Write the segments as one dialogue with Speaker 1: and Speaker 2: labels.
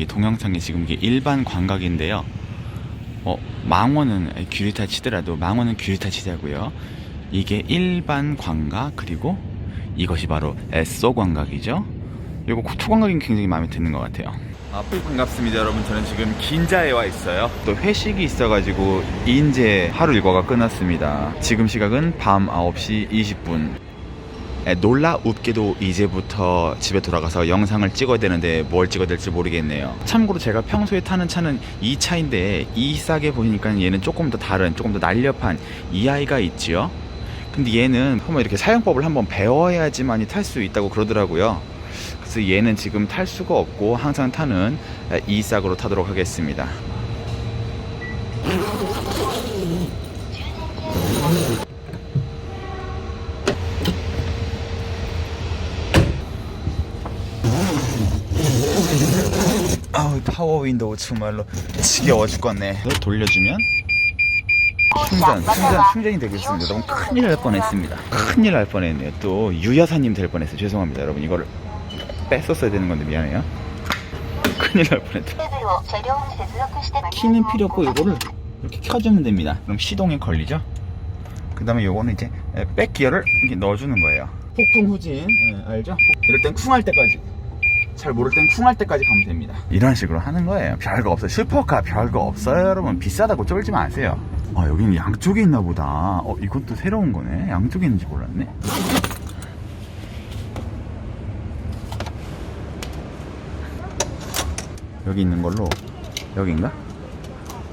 Speaker 1: 이 동영상이 지금 이게 일반 광각인데요. 어, 망원은 규리타 치더라도 망원은 규리타 치자고요. 이게 일반 광각 그리고 이것이 바로 에소 광각이죠. 이거 초광각이 굉장히 마음에 드는 것 같아요. 아, 반갑습니다, 여러분. 저는 지금 긴자에 와 있어요. 또 회식이 있어가지고 인제 하루 일과가 끝났습니다. 지금 시각은 밤 9시 20분. 에, 놀라웁게도 이제부터 집에 돌아가서 영상을 찍어야 되는데 뭘 찍어야 될지 모르겠네요. 참고로 제가 평소에 타는 차는 이 차인데 이 싸게 보니까 얘는 조금 더 다른, 조금 더 날렵한 이 아이가 있지요. 근데 얘는 한번 이렇게 사용법을 한번 배워야지만이 탈 수 있다고 그러더라고요. 그래서 얘는 지금 탈 수가 없고 항상 타는 이 싹으로 타도록 하겠습니다. 파워 윈도우 정말로 지겨워 죽겠네 이거 돌려주면 충전, 충전, 충전이 되겠습니다. 너무 큰일 날 뻔했습니다. 큰일 날 뻔했네요. 또 유여사님 될 뻔했어요. 죄송합니다, 여러분. 이거를 뺐었어야 되는 건데 미안해요. 큰일 날 뻔했다. 키는 필요 없고 이거를 이렇게 켜주면 됩니다. 그럼 시동이 걸리죠? 그 다음에 요거는 이제 예, 백 기어를 이렇게 넣어주는 거예요. 폭풍 후진 예, 알죠? 이럴 땐 쿵할 때까지 잘 모를 땐 쿵할 때까지 가면 됩니다. 이런 식으로 하는 거예요. 별거 없어요. 슈퍼카 별거 없어요, 여러분. 비싸다고 쫄지 마세요. 아 여기는 양쪽에 있나 보다. 어 이것도 새로운 거네. 양쪽에 있는지 몰랐네. 여기 있는 걸로 여긴가?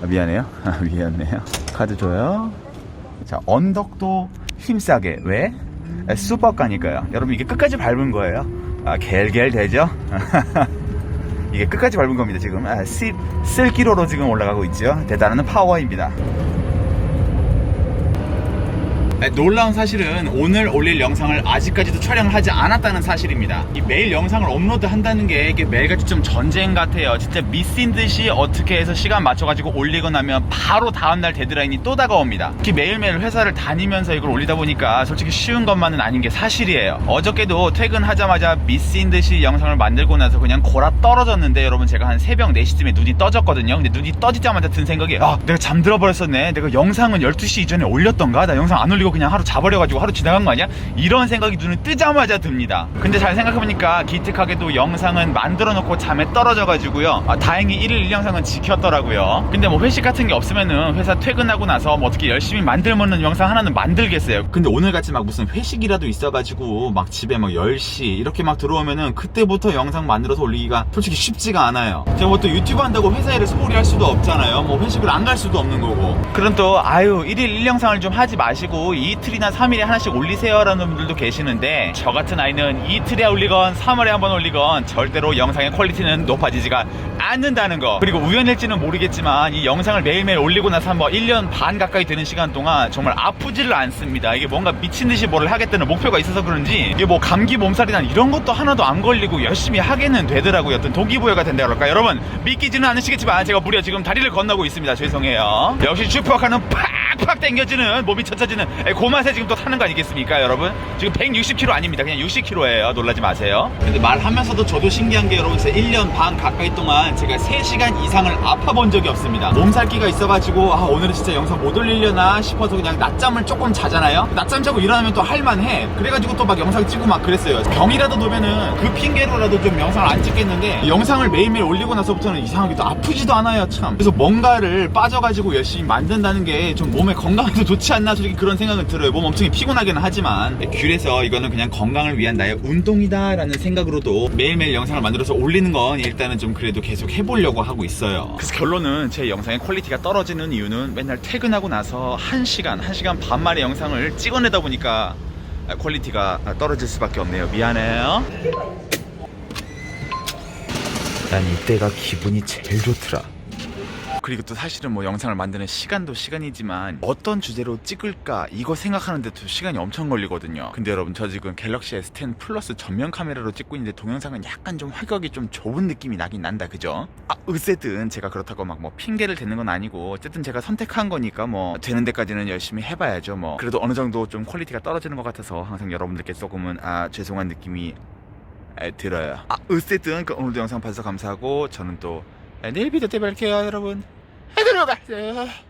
Speaker 1: 아, 미안해요. 아, 미안해요. 카드 줘요. 자, 언덕도 힘싸게. 왜? 아, 슈퍼가니까요. 여러분, 이게 끝까지 밟은 거예요. 아, 겔겔 되죠? 이게 끝까지 밟은 겁니다, 지금. 아, 10, 7km로 지금 올라가고 있죠. 대단한 파워입니다. 네, 놀라운 사실은 오늘 올릴 영상을 아직까지도 촬영을 하지 않았다는 사실입니다. 이 매일 영상을 업로드 한다는 게 이게 매일같이 좀 전쟁 같아요. 진짜 미친 듯이 어떻게 해서 시간 맞춰가지고 올리고 나면 바로 다음날 데드라인이 또 다가옵니다. 특히 매일매일 회사를 다니면서 이걸 올리다 보니까 솔직히 쉬운 것만은 아닌 게 사실이에요. 어저께도 퇴근하자마자 미친 듯이 영상을 만들고 나서 그냥 골아 떨어졌는데 여러분 제가 한 새벽 4시쯤에 눈이 떠졌거든요. 근데 눈이 떠지자마자 든 생각이 아 내가 잠들어 버렸었네. 내가 영상은 12시 이전에 올렸던가? 나 영상 안 올리고 그냥 하루 자버려가지고 하루 지나간 거 아니야? 이런 생각이 눈을 뜨자마자 듭니다. 근데 잘 생각해보니까 기특하게도 영상은 만들어 놓고 잠에 떨어져가지고요. 아, 다행히 1일 1영상은 지켰더라고요. 근데 뭐 회식 같은 게 없으면은 회사 퇴근하고 나서 뭐 어떻게 열심히 만들면은 영상 하나는 만들겠어요. 근데 오늘같이 막 무슨 회식이라도 있어가지고 막 집에 막 10시 이렇게 막 들어오면은 그때부터 영상 만들어서 올리기가 솔직히 쉽지가 않아요. 제가 뭐 또 유튜브 한다고 회사 일을 소홀히 할 수도 없잖아요. 뭐 회식을 안 갈 수도 없는 거고. 그럼 또 아유 1일 1영상을 좀 하지 마시고 이틀이나 3일에 하나씩 올리세요라는 분들도 계시는데 저 같은 아이는 이틀에 올리건 3월에 한 번 올리건 절대로 영상의 퀄리티는 높아지지가 않는다는 거. 그리고 우연일지는 모르겠지만 이 영상을 매일매일 올리고 나서 한번 1년 반 가까이 되는 시간 동안 정말 아프지를 않습니다. 이게 뭔가 미친 듯이 뭐를 하겠다는 목표가 있어서 그런지 이게 뭐 감기 몸살이나 이런 것도 하나도 안 걸리고 열심히 하게는 되더라고요. 어떤 동기부여가 된다 그럴까 여러분 믿기지는 않으시겠지만 제가 무려 지금 다리를 건너고 있습니다. 죄송해요. 역시 슈퍼카는 팍 팍 당겨지는 몸이 젖혀지는 고맛에 지금 또 타는 거 아니겠습니까 여러분 지금 160km 아닙니다 그냥 60km예요. 놀라지 마세요. 근데 말하면서도 저도 신기한 게 여러분 진짜 1년 반 가까이 동안 제가 3시간 이상을 아파 본 적이 없습니다. 몸살기가 있어가지고 아 오늘은 진짜 영상 못 올리려나 싶어서 그냥 낮잠을 조금 자잖아요? 낮잠 자고 일어나면 또 할만해. 그래가지고 또 막 영상 찍고 막 그랬어요. 병이라도 도면은 그 핑계로라도 좀 영상을 안 찍겠는데 영상을 매일매일 올리고 나서부터는 이상하게 또 아프지도 않아요 참. 그래서 뭔가를 빠져가지고 열심히 만든다는 게 좀 몸에 건강에도 좋지 않나 솔직히 그런 생각은 들어요. 몸 엄청 피곤하기는 하지만. 귤에서 이거는 그냥 건강을 위한 나의 운동이다 라는 생각으로도 매일매일 영상을 만들어서 올리는 건 일단은 좀 그래도 계속 해보려고 하고 있어요. 그래서 결론은 제 영상의 퀄리티가 떨어지는 이유는 맨날 퇴근하고 나서 1시간 1시간 반 만에 영상을 찍어내다 보니까 퀄리티가 떨어질 수밖에 없네요. 미안해요. 난 이때가 기분이 제일 좋더라 그리고 또 사실은 뭐 영상을 만드는 시간도 시간이지만 어떤 주제로 찍을까 이거 생각하는데 도 시간이 엄청 걸리거든요 근데 여러분 저 지금 갤럭시 S10 플러스 전면 카메라로 찍고 있는데 동영상은 약간 좀 화격이 좀 좁은 느낌이 나긴 난다 그죠? 아 어쨌든 제가 그렇다고 막 뭐 핑계를 대는 건 아니고 어쨌든 제가 선택한 거니까 뭐 되는 데까지는 열심히 해봐야죠 뭐 그래도 어느 정도 좀 퀄리티가 떨어지는 것 같아서 항상 여러분들께 조금은 아 죄송한 느낌이 에, 들어요. 아, 어쨌든 그 오늘도 영상 봐주셔서 감사하고 저는 또 에, 내일 ቪ디오 때 뵐게요, 여러분. 에, 들어가세요.